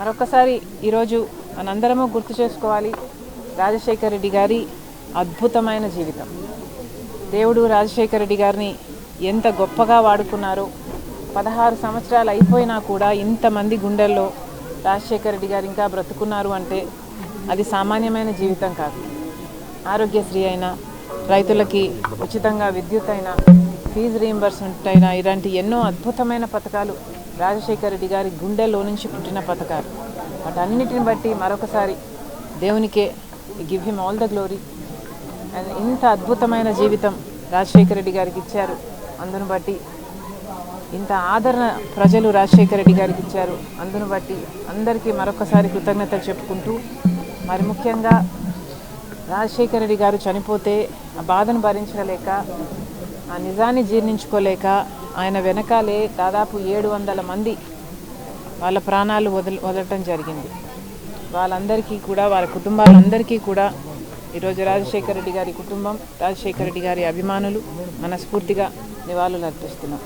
మరొకసారి ఈరోజు మనందరము గుర్తు చేసుకోవాలి రాజశేఖర రెడ్డి గారి అద్భుతమైన జీవితం. దేవుడు రాజశేఖర రెడ్డి గారిని ఎంత గొప్పగా వాడుకున్నారో పదహారు సంవత్సరాలు అయిపోయినా కూడా ఇంతమంది గుండెల్లో రాజశేఖర రెడ్డి గారు ఇంకా బ్రతుకున్నారు అంటే అది సామాన్యమైన జీవితం కాదు. ఆరోగ్యశ్రీ అయినా రైతులకి ఉచితంగా విద్యుత్ అయినా ఫీజు రీయింబర్స్మెంట్ అయినా ఇలాంటి ఎన్నో అద్భుతమైన పథకాలు రాజశేఖర రెడ్డి గారి గుండెలో నుంచి పుట్టిన పథకాలు. వాటన్నిటిని బట్టి మరొకసారి దేవునికే give him all the glory and ఇంత అద్భుతమైన జీవితం రాజశేఖర రెడ్డి గారికి ఇచ్చారు. అందును బట్టి ఇంత ఆదరణ ప్రజలు రాజశేఖర రెడ్డి గారికి ఇచ్చారు. అందును బట్టి అందరికీ మరొకసారి కృతజ్ఞతలు చెప్పుకుంటూ మరి ముఖ్యంగా రాజశేఖర రెడ్డి గారు చనిపోతే ఆ బాధను భరించలేక ఆ నిజాన్ని జీర్ణించుకోలేక ఆయన వెనకాలే దాదాపు ఏడు వందల మంది వాళ్ళ ప్రాణాలు వదల వదలటం జరిగింది. వాళ్ళందరికీ కూడా వాళ్ళ కుటుంబాలందరికీ కూడా ఈరోజు రాజశేఖర రెడ్డి గారి కుటుంబం రాజశేఖర రెడ్డి గారి అభిమానులు మనస్ఫూర్తిగా నివాళులు అర్పిస్తున్నాం